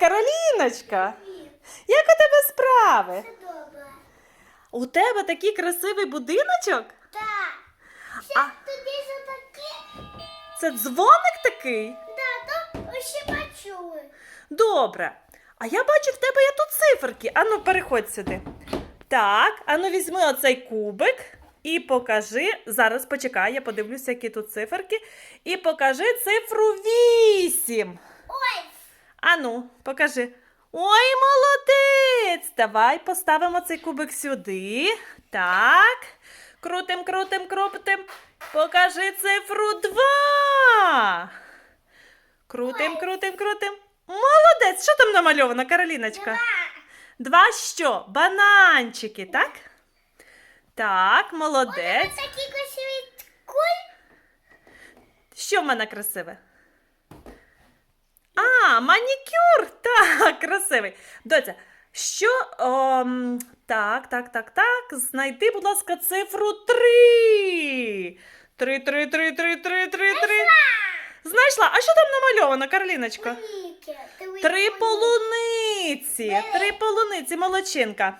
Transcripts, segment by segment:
Кароліночка! Як у тебе справи? Це добре. У тебе такий красивий будиночок? Так. Ще А. тоді за таке. Це дзвоник такий? Да, то ще почули. Добре. А я бачу, в тебе є тут циферки. Ану, переходь сюди. Так, ану візьми оцей кубик і покажи. Зараз почекай, я подивлюся, які тут циферки. І покажи цифру 8. Ой, Ану, покажи. Ой, молодець! Давай поставимо цей кубик сюди. Так. Крутим, крутим, крутим. Покажи цифру 2. Крутим, крутим, крутим. Молодець! Що там намальовано, Кароліночка? два. Два що? Бананчики, так? Так, Ой, молодець. такі красиві куль. Що в мене красиве? А, манікюр! Так, красивий. Доця, що. ом, так, так, так, так. Знайди, будь ласка, цифру 3. 3, 3, 3, 3, 3, 3, 3. Знайшла. А що там намальовано, Кароліночка? Велике. Три полуниці. Три полуниці, молодчинка.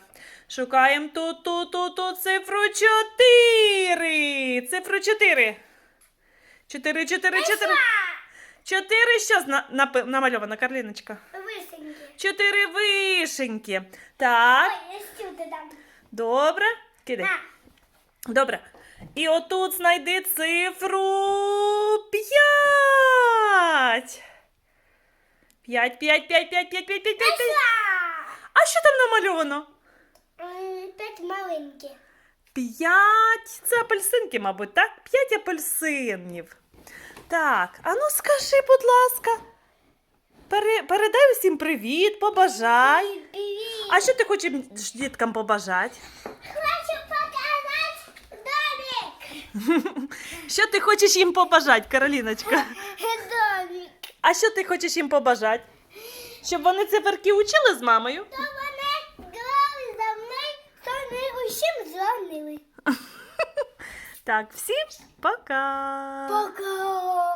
Шукаємо тут, тут, тут, тут цифру 4. Цифру 4. 4, 4, 4. Чотири що зна- напи- намальовано, Карліночка? Висенькі. Чотири вишеньки. Так, Ой, я сюди дам. добре. Кидай. На. Добре. І отут знайди цифру 5. 5, 5, 5, 5, 5, 5, 5, 5, 5. А що там намальовано? М, П'ять маленькі. 5. Це апельсинки, мабуть, так? 5 апельсинів. Так, а ну скажи, будь ласка. Пере, передай усім привіт, побажай. Привіт. А що ти хочеш діткам побажати? Хочу показати домик. Що ти хочеш їм побажати, Кароліночка? Домик. А що ти хочеш їм побажати? Щоб вони циферки учили з мамою? То вони грали за мною, то вони усім дзвонили. Так, всім пока! Пока.